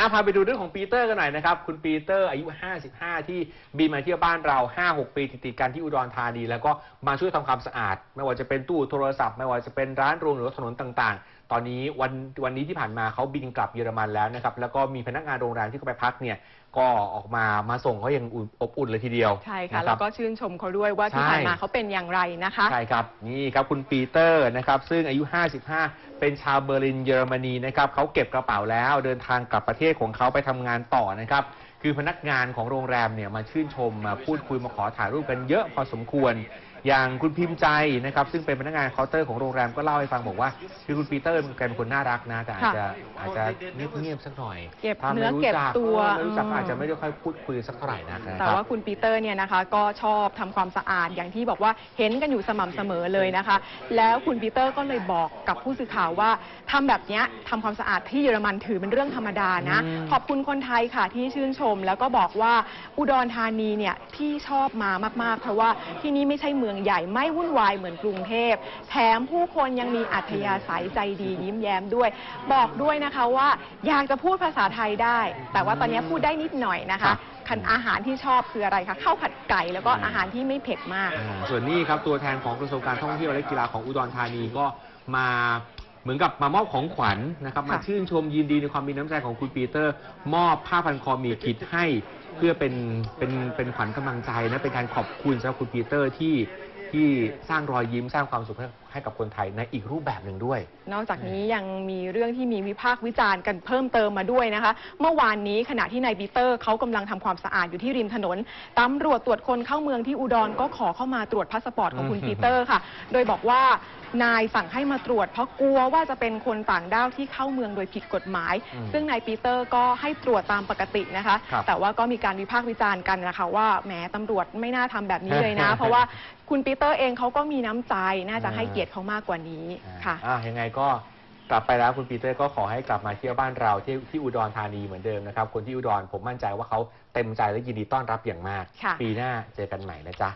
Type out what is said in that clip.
อาพาไปดูเรื่องของปีเตอร์กันหน่อยนะครับ คุณปีเตอร์อายุ 55 ที่บินมาเที่ยวบ้านเรา 5-6 ปีติดๆกันที่อุดรธานี แล้วก็มาช่วยทำความสะอาด ไม่ว่าจะเป็นตู้โทรศัพท์ ไม่ว่าจะเป็นร้านรวงหรือว่าถนนต่างๆ ตอนนี้วันวันนี้ที่ผ่านมาเขาบินกลับเยอรมันแล้วนะครับ แล้วก็มีพนักงานโรงแรมที่เขาไปพักเนี่ยก็ออกมามาส่งเขาอย่างอุ่นอบอุ่นเลยทีเดียวใช่ค่ะนแล้รับวก็ชื่นชมเขาด้วยว่าที่ใช่ ผ่านมาเขาเป็นอย่างไรนะคะ ใช่ครับ นี่ครับคุณปีเตอร์นะครับซึ่งอายุ 55 เป็นชาวเบอร์ลินเยอรมนีนะครับเขาเก็บกระเป๋าแล้วเดินทางกลับประเทศของเขาไปทำงานต่อนะครับคือพนักงานของโรงแรมเนี่ยมาชื่นชมมาพูดคุยมาขอถ่ายรูปกันเยอะพอสมควร อย่างคุณพิมพ์ใจนะครับซึ่งเป็นพนักงานเคาน์เตอร์ของโรงแรมก็เล่าให้ฟังบอกว่าคือคุณปีเตอร์เป็นคนน่ารักนะแต่อาจจะอาจจะเงียบๆสักหน่อยเก็บถ้าไม่เนื้อรู้เก็บจักตัวเออไม่รู้จักอืมอาจจะไม่ได้ค่อยพูดคุยสักเท่าไหร่นักนะแต่ครับ ว่าคุณปีเตอร์เนี่ยนะคะก็ชอบทำความสะอาดอย่างที่บอกว่าเห็นกันอยู่สม่ำเสมอเลยนะคะ แล้วคุณปีเตอร์ก็เลยบอกกับผู้สื่อข่าวว่าทำแบบเนี้ยทำความสะอาดที่เยอรมันถือเป็นเรื่องธรรมดานะ อืม ขอบคุณคนไทยค่ะที่ชื่นชมแล้วก็บอกว่าอุดรธานีเนี่ยพี่ชอบมามาก ๆ เพราะว่าที่นี่ไม่ใช่เมืองใหญ่ไม่วุ่นวายเหมือนกรุงเทพ แถมผู้คนยังมีอัธยาศัยใจดียิ้มแย้มด้วย บอกด้วยนะคะว่าอยากจะพูดภาษาไทยได้ แต่ว่าตอนนี้พูดได้นิดหน่อยนะครัคะบ คันอาหารที่ชอบคืออะไรคะข้าวผัดไก่แล้วก็อาหารที่ไม่เผ็ดมาก อ่าส่วนนี้ครับตัวแทนของกระทรวงการท่องเที่ยวและกีฬาของอุดรธานีก็มา มือนกับมามอบของขวัญนะครับค่ะมาชื่นชมยินดีในความมีน้ำใจของคุณปีเตอร์ มอบผ้าพันคอมีคิดให้เพื่อเป็นเป็นเป็นขวัญกำลังใจนะเป็นการขอบคุณสำหรับคุณปีเตอร์ที่ที่สร้างรอยยิ้มสร้างความสุขให้ให้กับคนไทยในอีกรูปแบบหนึ่งด้วย นอกจากนี้ยังมีเรื่องที่มีวิพากษ์วิจารณ์กันเพิ่มเติมมาด้วยนะคะ เมื่อวานนี้ขณะที่นายปีเตอร์เขากำลังทำความสะอาดอยู่ที่ริมถนนตำรวจตรวจคนเข้าเมืองที่อุดรก็ขอเข้ามาตรวจพาสปอร์ตของคุณอืมปีเตอร์ค่ะ โดยบอกว่านายสั่งให้มาตรวจ เพราะกลัวว่าจะเป็นคนต่างด้าวที่เข้าเมืองโดยผิดกฎหมายอืมซึ่งนายปีเตอร์ก็ให้ตรวจตามปกตินะคะครับแต่ว่าก็มีการวิพากษ์วิจารณ์กันนะคะว่าแหมตำรวจไม่น่าทำแบบนี้เลยนะ เพราะว่าคุณปีเตอร์เองเขาก็มีน้ำใจน่าจะให้เกียรติเขามากกว่านี้ค่ะ อ่ายังไงก็กลับไปแล้วคุณปีเตอร์ก็ขอให้กลับมาเที่ยวบ้านเราที่ที่อุดรธานีเหมือนเดิมนะครับ คนที่อุดรผมมั่นใจว่าเขาเต็มใจและยินดีต้อนรับอย่างมาก ค่ะ ปีหน้าเจอกันใหม่นะจ๊ะ